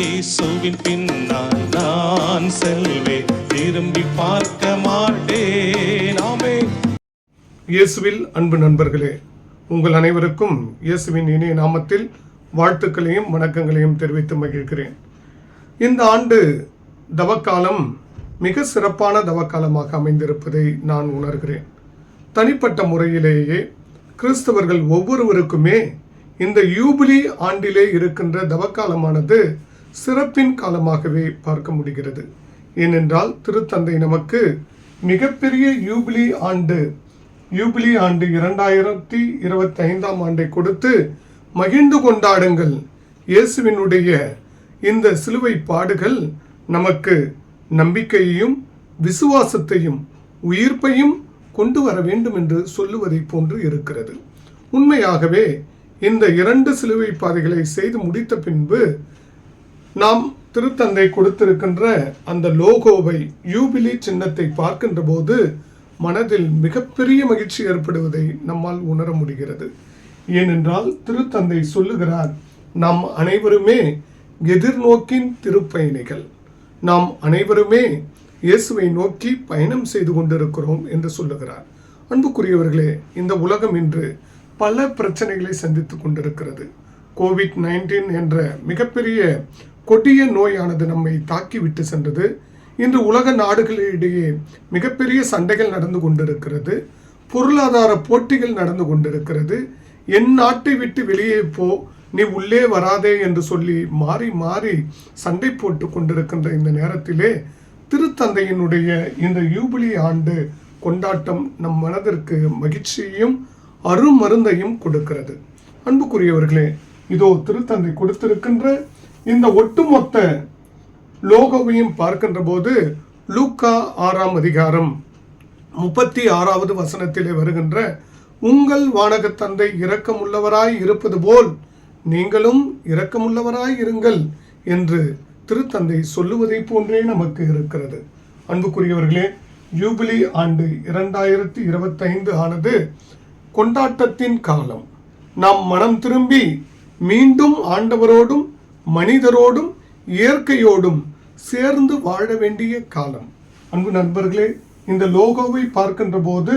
இயேசுவின் பின்னால் நான் செல்வேன். திரும்பி பார்க்க மாட்டேன். ஆமே இயேசுவில் அன்பு நண்பர்களே உங்கள் அனைவருக்கும் இயேசுவின் இனிய நாமத்தில் வாழ்த்துக்களையும் வணக்கங்களையும் தெரிவித்து மகிழ்கிறேன். இந்த ஆண்டு தவக்காலம் மிக சிறப்பான தவக்காலமாக அமைந்திருப்பதை நான் உணர்கிறேன். தனிப்பட்ட முறையிலேயே கிறிஸ்தவர்கள் ஒவ்வொருவருக்குமே இந்த யூபிலி ஆண்டிலே இருக்கின்ற தவக்காலமானது சிறப்பின் காலமாகவே பார்க்க முடிகிறது. ஏனென்றால் திருத்தந்தை நமக்கு மிகப்பெரிய யூபிலி ஆண்டு யூபிலி ஆண்டு இரண்டாயிரத்தி இருபத்தி ஐந்தாம் ஆண்டை கொடுத்து மகிழ்ந்து கொண்டாடுங்கள். இயேசுவினுடைய இந்த சிலுவை பாடுகள் நமக்கு நம்பிக்கையையும் விசுவாசத்தையும் உயிர்ப்பையும் கொண்டு வர வேண்டும் என்று சொல்லுவதைப் போன்று இருக்கிறது. உண்மையாகவே இந்த இரண்டு சிலுவை பாதைகளை செய்து முடித்த பின்பு நாம் திருத்தந்தை கொடுத்திருக்கின்ற அந்த லோகோவை யூபிலி சின்னத்தை பார்க்கின்ற போது மனதில் மிகப்பெரிய மகிழ்ச்சி ஏற்படுவதை நம்மால் உணர முடிகிறது. ஏனென்றால் திருத்தந்தை சொல்லுகிறார் நாம் அனைவருமே எதிர்நோக்கின் திருப்பயணிகள். நாம் அனைவருமே இயேசுவை நோக்கி பயணம் செய்து கொண்டிருக்கிறோம் என்று சொல்லுகிறார். அன்புக்குரியவர்களே இந்த உலகம் இன்று பல பிரச்சனைகளை சந்தித்துக் கொண்டிருக்கிறது. கோவிட் நைன்டீன் என்ற மிகப்பெரிய கொடிய நோயானது நம்மை தாக்கிவிட்டு சென்றது. இன்று உலக நாடுகளிடையே மிகப்பெரிய சண்டைகள் நடந்து கொண்டிருக்கிறது. பொருளாதார போட்டிகள் நடந்து கொண்டிருக்கிறது. என் நாட்டை விட்டு வெளியே போ நீ உள்ளே வராதே என்று சொல்லி மாறி மாறி சண்டை போட்டு கொண்டிருக்கின்ற இந்த நேரத்திலே திருத்தந்தையினுடைய இந்த யூபிலி ஆண்டு கொண்டாட்டம் நம் மனதிற்கு மகிழ்ச்சியையும் அருமருந்தையும் கொடுக்கிறது. அன்புக்குரியவர்களே இதோ திருத்தந்தை கொடுத்திருக்கின்ற இந்த ஒட்டுமொத்த லோகோவையும் பார்க்கின்ற போது லூக்கா ஆறாம் அதிகாரம் முப்பத்தி ஆறாவது வசனத்திலே வருகின்ற உங்கள் வானக தந்தை இரக்கமுள்ளவராய் இருப்பது போல் நீங்களும் இரக்கமுள்ளவராய் இருங்கள் என்று திருத்தந்தை சொல்லுவதைப் போன்றே நமக்கு இருக்கிறது. அன்புக்குரியவர்களே யூபிலி ஆண்டு இரண்டாயிரத்தி இருபத்தைந்து ஆனது கொண்டாட்டத்தின் காலம். நாம் மனம் திரும்பி மீண்டும் ஆண்டவரோடும் மனிதரோடும் இயற்கையோடும் சேர்ந்து வாழ வேண்டிய காலம். அன்பு நண்பர்களே இந்த லோகோவை பார்க்கின்ற போது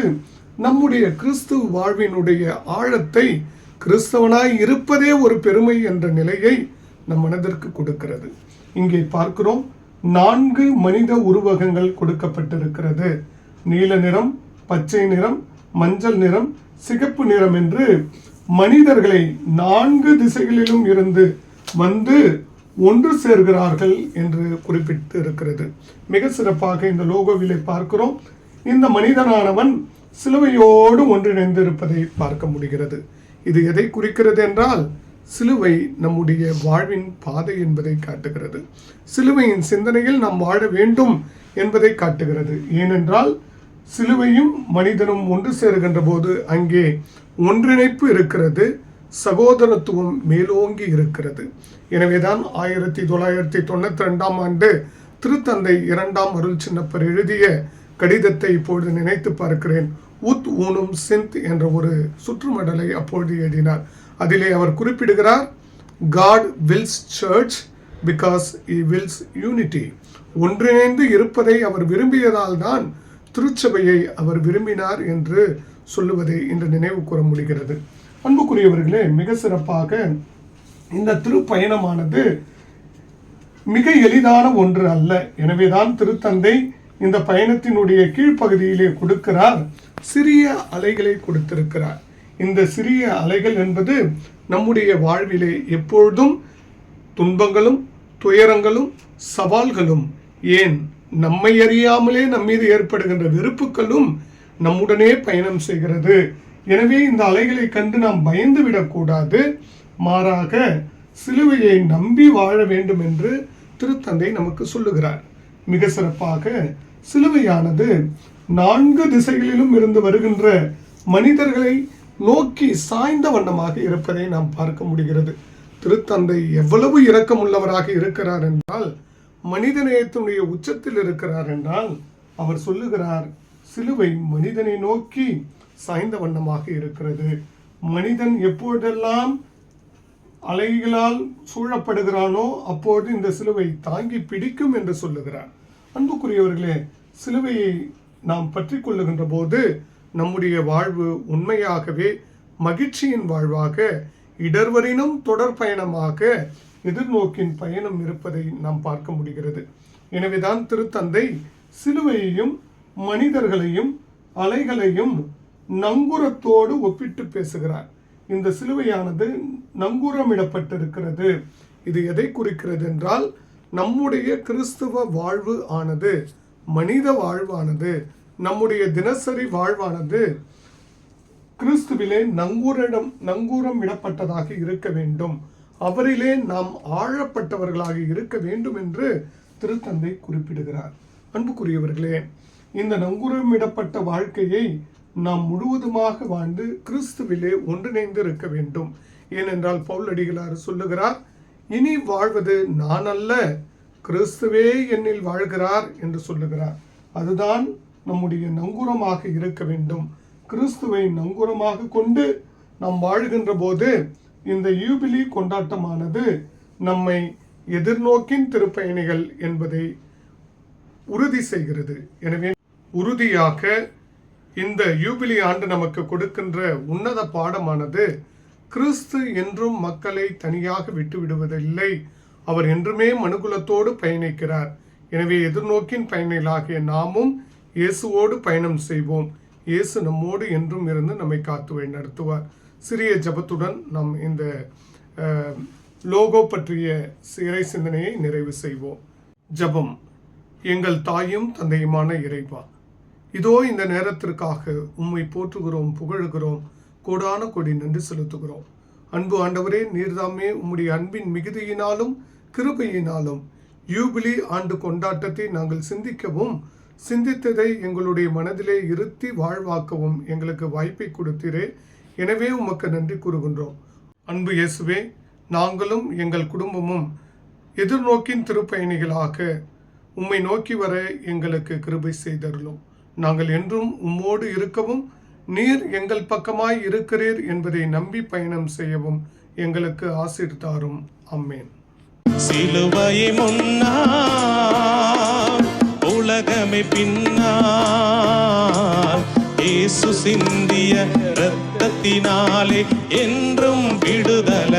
நம்முடைய கிறிஸ்துவ வாழ்வினுடைய ஆழத்தை கிறிஸ்தவனாய் இருப்பதே ஒரு பெருமை என்ற நிலையை நம் மனதிற்கு கொடுக்கிறது. இங்கே பார்க்கிறோம் நான்கு மனித உருவகங்கள் கொடுக்கப்பட்டிருக்கிறது. நீல நிறம் பச்சை நிறம் மஞ்சள் நிறம் சிகப்பு நிறம் என்று மனிதர்களை நான்கு திசைகளிலும் இருந்து வந்து ஒன்று சேர்கிறார்கள் என்று குறிப்பிட்டு இருக்கிறது மிக சிறப்பாக இந்த லோகோவிலை பார்க்கிறோம். இந்த மனிதனானவன் சிலுவையோடு ஒன்றிணைந்து இருப்பதை பார்க்க முடிகிறது. இது எதை குறிக்கிறது என்றால் சிலுவை நம்முடைய வாழ்வின் பாதை என்பதை காட்டுகிறது. சிலுவையின் சிந்தனையில் நாம் வாழ வேண்டும் என்பதை காட்டுகிறது. ஏனென்றால் சிலுவையும் மனிதனும் ஒன்று சேருகின்ற போது அங்கே ஒன்றிணைப்பு இருக்கிறது. சகோதரத்துவம் மேலோங்கி இருக்கிறது. எனவேதான் ஆயிரத்தி தொள்ளாயிரத்தி தொண்ணூத்தி ரெண்டாம் ஆண்டு திருத்தந்தை இரண்டாம் அருள் சின்னப்பர் எழுதிய கடிதத்தை இப்பொழுது நினைத்து பார்க்கிறேன். உத் ஊனும் சிந்த் என்ற ஒரு சுற்றுமடலை அப்பொழுது எழுதினார். அதிலே அவர் குறிப்பிடுகிறார் God wills church because he wills unity ஒன்றிணைந்து இருப்பதை அவர் விரும்பியதால் தான் திருச்சபையை அவர் விரும்பினார் என்று சொல்லுவதை இன்று நினைவு கூற முடிகிறது. அன்புக்குரியவர்களே மிக சிறப்பாக இந்த திருப்பயணமானது மிக எளிதான ஒன்று அல்ல. எனவேதான் திருத்தந்தை இந்த பயணத்தினுடைய கீழ்ப்பகுதியிலே கொடுக்கிறார். சிறிய அலைகளை கொடுத்திருக்கிறார். இந்த சிறிய அலைகள் என்பது நம்முடைய வாழ்விலே எப்பொழுதும் துன்பங்களும் துயரங்களும் சவால்களும் ஏன் நம்மை அறியாமலே நம்மீது ஏற்படுகின்ற வெறுப்புகளும் நம்முடனே பயணம் செய்கிறது. எனவே இந்த அலைகளை கண்டு நாம் பயந்து விடக்கூடாது. மாறாக சிலுவையை நம்பி வாழ வேண்டும் என்று திருத்தந்தை நமக்கு சொல்லுகிறார். மிக சிறப்பாக சிலுவையானது நான்கு திசைகளிலும் இருந்து வருகின்ற மனிதர்களை நோக்கி சாய்ந்த வண்ணமாக இருப்பதை நாம் பார்க்க முடிகிறது. திருத்தந்தை எவ்வளவு இரக்கமுள்ளவராக இருக்கிறார் என்றால் மனிதநேயத்தினுடைய உச்சத்தில் இருக்கிறார் என்றால் அவர் சொல்லுகிறார் சிலுவை மனிதனை நோக்கி சாய்ந்த வண்ணமாக இருக்கிறது. மனிதன் எப்பொழுதெல்லாம் அலைகளால் சூழப்படுகிறானோ அப்போது இந்த சிலுவை தாங்கி பிடிக்கும் என்று சொல்லுகிறார். அன்புக்குரியவர்களே சிலுவையை நாம் பற்றி கொள்ளுகின்ற போது நம்முடைய வாழ்வு உண்மையாகவே மகிழ்ச்சியின் வாழ்வாக இடர்வரினும் தொடர் பயணமாக எதிர்நோக்கின் பயணம் இருப்பதை நாம் பார்க்க முடிகிறது. எனவேதான் திருத்தந்தை சிலுவையையும் மனிதர்களையும் அலைகளையும் நங்குரத்தோடு ஒப்பிட்டு பேசுகிறார். இந்த சிலுவையானது நங்கூரமிடப்பட்டிருக்கிறது. இது எதை குறிக்கிறது என்றால் நம்முடைய கிறிஸ்துவ வாழ்வு ஆனது மனித வாழ்வானது நம்முடைய தினசரி வாழ்வானது கிறிஸ்துவிலே நங்கூரிடம் நங்கூரம் இடப்பட்டதாக இருக்க வேண்டும். அவரிலே நாம் ஆழப்பட்டவர்களாக இருக்க வேண்டும் என்று திருத்தந்தை குறிப்பிடுகிறார். அன்புக்குரியவர்களே இந்த நங்கூரமிடப்பட்ட வாழ்க்கையை நாம் முழுவதுமாக வாழ்ந்து கிறிஸ்துவிலே ஒன்றிணைந்து இருக்க வேண்டும். ஏனென்றால் பவுலடிகளார் சொல்லுகிறார் இனி வாழ்வது நான் அல்ல கிறிஸ்துவே என்னில் வாழ்கிறார் என்று சொல்லுகிறார். அதுதான் நம்முடைய நங்கூரமாக இருக்க வேண்டும். கிறிஸ்துவை நங்கூரமாக கொண்டு நாம் வாழ்கின்ற போது இந்த யூபிலி கொண்டாட்டமானது நம்மை எதிர்நோக்கின் திருப்பயணிகள் என்பதை உறுதி செய்கிறது. எனவே உறுதியாக இந்த யூபிலி ஆண்டு நமக்கு கொடுக்கின்ற உன்னத பாடமானது கிறிஸ்து என்றும் மக்களை தனியாக விட்டுவிடுவதில்லை. அவர் என்றுமே மனுகுலத்தோடு பயணிக்கிறார். எனவே எதிர்நோக்கின் பயணிகளாகிய நாமும் இயேசுவோடு பயணம் செய்வோம். இயேசு நம்மோடு என்றும் இருந்து நம்மை காத்து வழி நடத்துவார். சிறிய ஜபத்துடன் நாம் இந்த லோகோ பற்றிய சிறை சிந்தனையை நிறைவு செய்வோம். ஜபம் எங்கள் தாயும் தந்தையுமான இறைவா இதோ இந்த நேரத்திற்காக உம்மை போற்றுகிறோம் புகழுகிறோம். கோடான கொடி நன்றி செலுத்துகிறோம். அன்பு ஆண்டவரே நீர்தாமே உம்முடைய அன்பின் மிகுதியினாலும் கிருபையினாலும். யூபிலி ஆண்டு கொண்டாட்டத்தை நாங்கள் சிந்திக்கவும் சிந்தித்ததை எங்களுடைய மனதிலே இருத்தி வாழ்வாக்கவும் எங்களுக்கு வாய்ப்பை கொடுத்தீரே. எனவே உமக்கு நன்றி கூறுகின்றோம். அன்பு இயேசுவே நாங்களும் எங்கள் குடும்பமும் எதிர்நோக்கின் திருப்பயணிகளாக உம்மை நோக்கி வர எங்களுக்கு கிருபை செய்தருளும். நாங்கள் என்றும் உம்மோடு இருக்கவும் நீர் எங்கள் பக்கமாய் இருக்கிறீர் என்பதை நம்பி பயணம் செய்யவும் எங்களுக்கு ஆசீர் தாரும். அம்மேன் சிலுவையை முன்னா உலகமே பின்னால் இயேசு சிந்திய இரத்தத்தினாலே என்றும் விடுதல்.